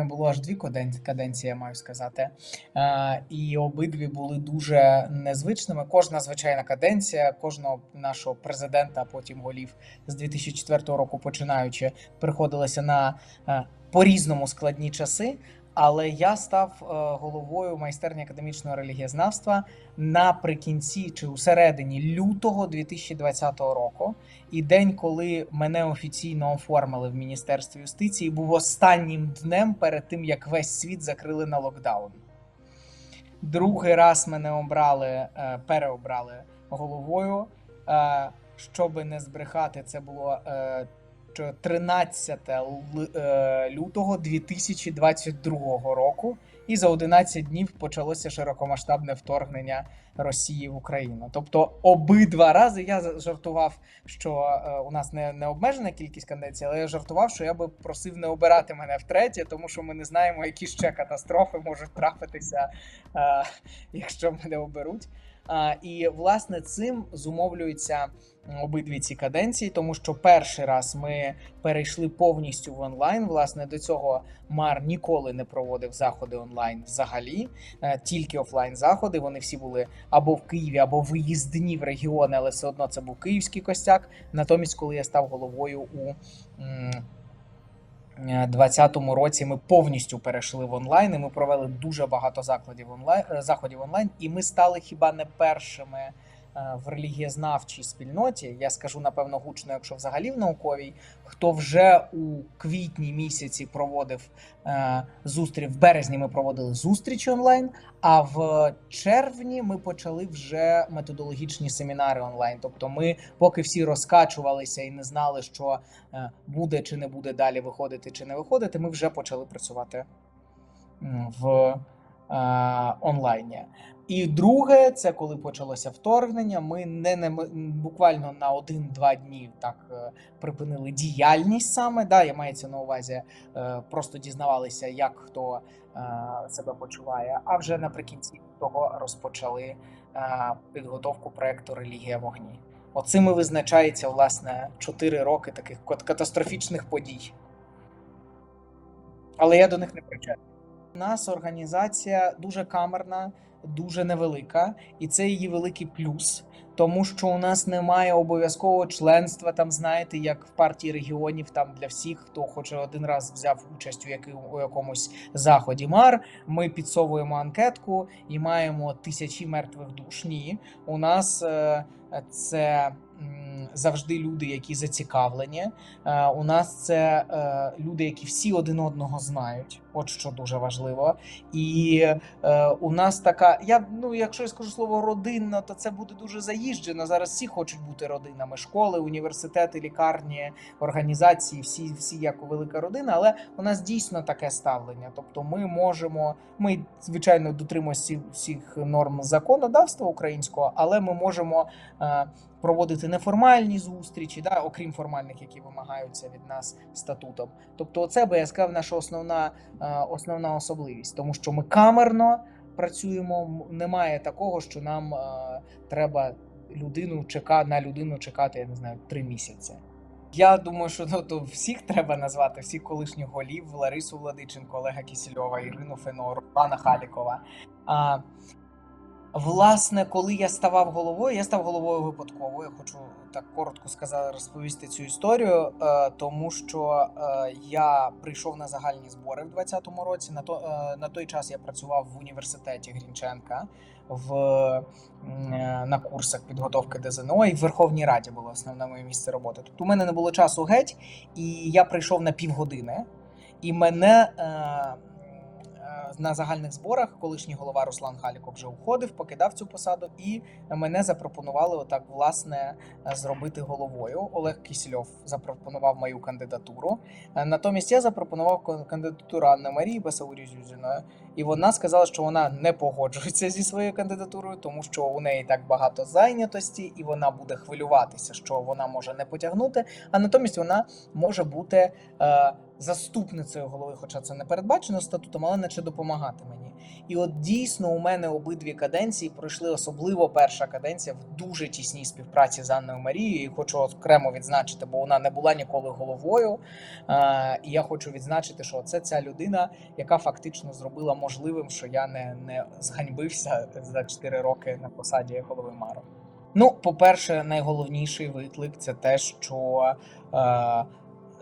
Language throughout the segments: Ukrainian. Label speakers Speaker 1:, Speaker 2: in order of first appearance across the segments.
Speaker 1: мене було аж дві каденції, я маю сказати. Е, і обидві були дуже незвичними. Кожна звичайна каденція, кожного нашого президента, потім голів з 2004 року починаючи, приходилася на е, по-різному складні часи. Але я став е, головою майстерні академічного релігієзнавства наприкінці чи у середині лютого 2020 року. І день, коли мене офіційно оформили в міністерстві юстиції, був останнім днем перед тим, як весь світ закрили на локдаун. Другий раз мене обрали, е, переобрали головою. Е, Щоби не збрехати, це було 13 л- е, лютого 2022 року, і за 11 днів почалося широкомасштабне вторгнення Росії в Україну. Тобто обидва рази я жартував, що е, у нас не, не обмежена кількість кандидатів, але я жартував, що я би просив не обирати мене втретє, тому що ми не знаємо, які ще катастрофи можуть трапитися, е, якщо мене оберуть. І власне цим зумовлюються обидві ці каденції, тому що перший раз ми перейшли повністю в онлайн. Власне, до цього Мар ніколи не проводив заходи онлайн взагалі, е, тільки офлайн заходи. Вони всі були або в Києві, або виїздні в регіони, але все одно це був київський костяк. Натомість, коли я став головою у 2020 році ми повністю перейшли в онлайн. і Ми провели дуже багато закладів онлайн е, заходів онлайн, і ми стали хіба не першими е, в релігієзнавчій спільноті. Я скажу напевно гучно, якщо взагалі в науковій, хто вже у квітні місяці проводив е, зустріч в березні. Ми проводили зустріч онлайн. А в червні ми почали вже методологічні семінари онлайн. Тобто, ми, поки всі розкачувалися і не знали, що е, буде чи не буде далі виходити чи не виходити, ми вже почали працювати в е, онлайні. І друге, це коли почалося вторгнення. Ми не, не буквально на один-два дні так е, припинили діяльність саме. Да, я мається на увазі, е, просто дізнавалися, як хто е, себе почуває. А вже наприкінці того розпочали е, підготовку проекту Релігія вогні. Оцими визначається власне 4 роки таких кат- катастрофічних подій. Але я до них не причетний. У нас організація дуже камерна, дуже невелика, і це її великий плюс. Тому що у нас немає обов'язкового членства, там знаєте, як в партії регіонів, там для всіх, хто хоче один раз взяв участь у, якомусь заході мар. Ми підсовуємо анкетку і маємо тисячі мертвих душ. Ні, у нас е, це завжди люди, які зацікавлені. Е, у нас це е, люди, які всі один одного знають. От що дуже важливо. І е, у нас така. Я ну, якщо я скажу слово родинна, то це буде дуже заїжджено. Зараз всі хочуть бути родинами. Школи, університети, лікарні, організації, всі, всі як велика родина. Але у нас дійсно таке ставлення. Тобто, ми можемо, ми звичайно дотримуємося всіх, всіх норм законодавства українського, але ми можемо. Проводити неформальні зустрічі, да, окрім формальних, які вимагаються від нас статутом. Тобто, це би я сказав, наша основна, е, основна особливість, тому що ми камерно працюємо. Немає такого, що нам е, треба людину чека на людину чекати, я не знаю, три місяці. Я думаю, що ну, то всіх треба назвати, всіх колишніх голів Ларису Владиченко, Олега Кісільова, Ірину Фено, Руслана Халікова. А, Власне, коли я ставав головою, я став головою випадково. Я хочу так коротко сказати, розповісти цю історію, е, тому що е, я прийшов на загальні збори в 2020 році. На то е, на той час я працював в університеті Грінченка в на курсах підготовки ДЗНО, і в Верховній Раді було основне моє місце роботи. Тобто, у мене не було часу геть, і я прийшов на півгодини, і мене. На загальних зборах колишній голова Руслан Халіков вже уходив, покидав цю посаду, і мене запропонували отак власне зробити головою. Олег Кісільов запропонував мою кандидатуру. Е, Натомість я запропонував кандидатуру Анни Марії Басаурі Зюзіної. і вона сказала, що вона не погоджується зі своєю кандидатурою, тому що у неї так багато зайнятості, і вона буде хвилюватися, що вона може не потягнути. А натомість вона може бути е, заступницею голови, хоча це не передбачено статутом, але наче допомагати мені. І от дійсно у мене обидві каденції пройшли, особливо перша каденція в дуже тісній співпраці з Анною Марією. І хочу окремо відзначити, бо вона не була ніколи головою. І я хочу відзначити, що це ця людина, яка фактично зробила можливим, що я не, не зганьбився за 4 роки на посаді голови Мару. Ну, по-перше, найголовніший виклик це те, що е,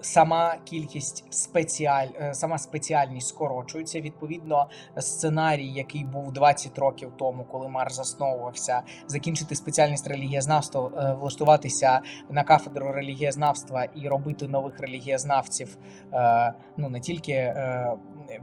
Speaker 1: сама кількість спеціаль, е, сама спеціальність скорочується. Відповідно, сценарій, який був 20 років тому, коли Мар засновувався, закінчити спеціальність релігієзнавства, е, влаштуватися на кафедру релігієзнавства і робити нових релігієзнавців, е, ну не тільки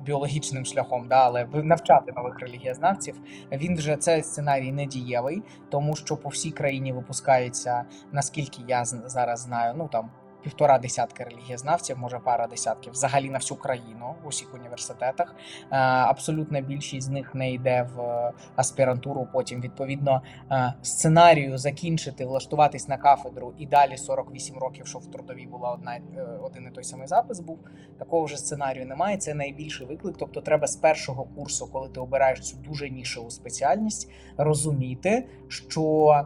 Speaker 1: біологічним шляхом, да, але навчати нових релігієзнавців. Він вже цей сценарій не дієвий, тому що по всій країні випускається, наскільки я зараз знаю, ну там. Півтора десятки релігієзнавців, може пара десятків, взагалі на всю країну в усіх університетах. Е, Абсолютна більшість з них не йде в е, аспірантуру. Потім відповідно е, сценарію закінчити, влаштуватись на кафедру і далі 48 років, що в трудовій була одна один і той самий запис був. Такого вже сценарію немає. Це найбільший виклик. Тобто, треба з першого курсу, коли ти обираєш цю дуже нішеву спеціальність, розуміти, що.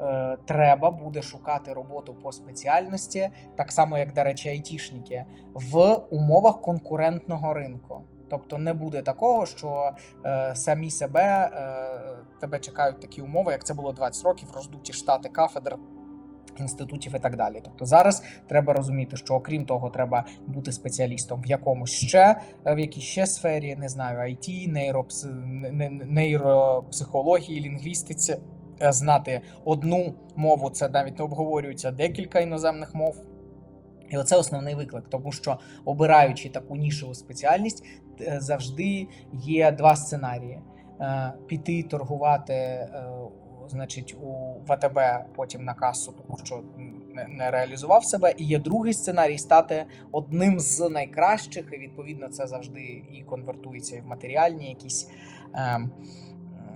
Speaker 1: Е, Треба буде шукати роботу по спеціальності, так само як, до речі, айтішники, в умовах конкурентного ринку. Тобто не буде такого, що е, самі себе е, тебе чекають такі умови, як це було 20 років, роздуті штати кафедр. Інститутів і так далі. Тобто зараз треба розуміти, що окрім того, треба бути спеціалістом в якомусь ще в якійсь ще сфері, не знаю, IT, нейропс... не- не- нейропсихології, лінгвістиці, е, знати одну мову, це навіть не обговорюється декілька іноземних мов. І оце основний виклик, тому що обираючи таку нішеву спеціальність, е, завжди є два сценарії: Е, піти торгувати, е, значить, у ВТБ потім на касу, тому що не, реалізував себе. І є другий сценарій стати одним з найкращих, і відповідно це завжди і конвертується і в матеріальні якісь.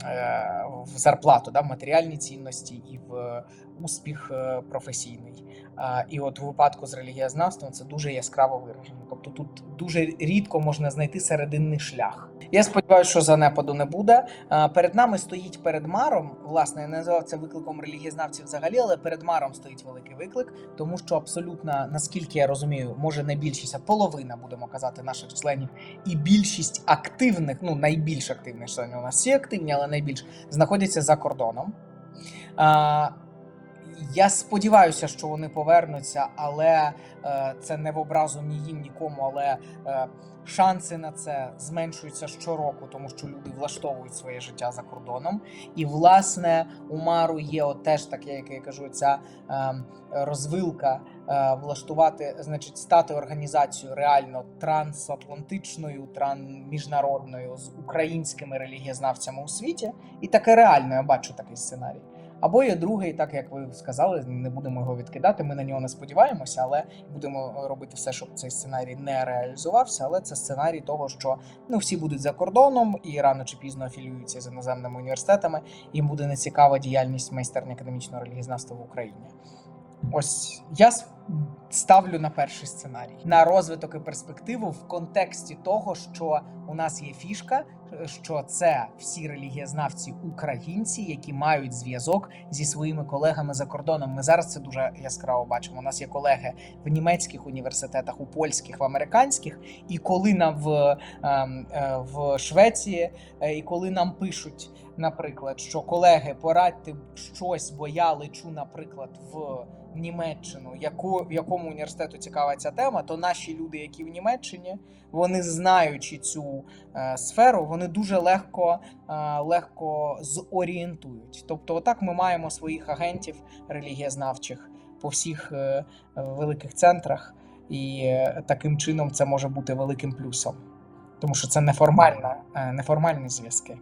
Speaker 1: Е, В зарплату, да, в матеріальні цінності і в успіх е, професійний. І от у випадку з релігієзнавством це дуже яскраво виражено. Тобто тут дуже рідко можна знайти серединний шлях. Я сподіваюся, що занепаду не буде. Перед нами стоїть перед маром. Власне, я називав це викликом релігієзнавців взагалі, але перед маром стоїть великий виклик, тому що абсолютно, наскільки я розумію, може не більшість, а половина, будемо казати, наших членів, і більшість активних, ну найбільш активних членів у нас всі активні, але найбільш знаходяться за кордоном. Я сподіваюся, що вони повернуться, але е, це не в образу ні їм, нікому. Але е, шанси на це зменшуються щороку, тому що люди влаштовують своє життя за кордоном. І власне у Мару є от теж таке, як я кажу, ця е, розвилка е, влаштувати, значить, стати організацією реально трансатлантичною, тран міжнародною з українськими релігієзнавцями у світі. І таке реально я бачу такий сценарій. Або є другий, так як ви сказали, не будемо його відкидати. Ми на нього не сподіваємося, але будемо робити все, щоб цей сценарій не реалізувався. Але це сценарій того, що ну всі будуть за кордоном і рано чи пізно афіліюються з іноземними університетами. Їм буде нецікава діяльність майстерні академічного релігізнавства в Україні. Ось я ставлю на перший сценарій на розвиток і перспективу в контексті того, що у нас є фішка, що це всі релігієзнавці українці, які мають зв'язок зі своїми колегами за кордоном. Ми зараз це дуже яскраво бачимо. У нас є колеги в німецьких університетах, у польських, в американських. І коли нам в, ем, е, в Швеції, е, і коли нам пишуть, наприклад, що колеги, порадьте щось, бо я лечу, наприклад, в Німеччину, яку в якому університету цікава ця тема, то наші люди, які в Німеччині, вони знаючи цю е, сферу, вони дуже легко, е, легко зорієнтують. Тобто, отак ми маємо своїх агентів релігієзнавчих по всіх е, великих центрах, і е, таким чином це може бути великим плюсом, тому що це неформальна, е, неформальні зв'язки.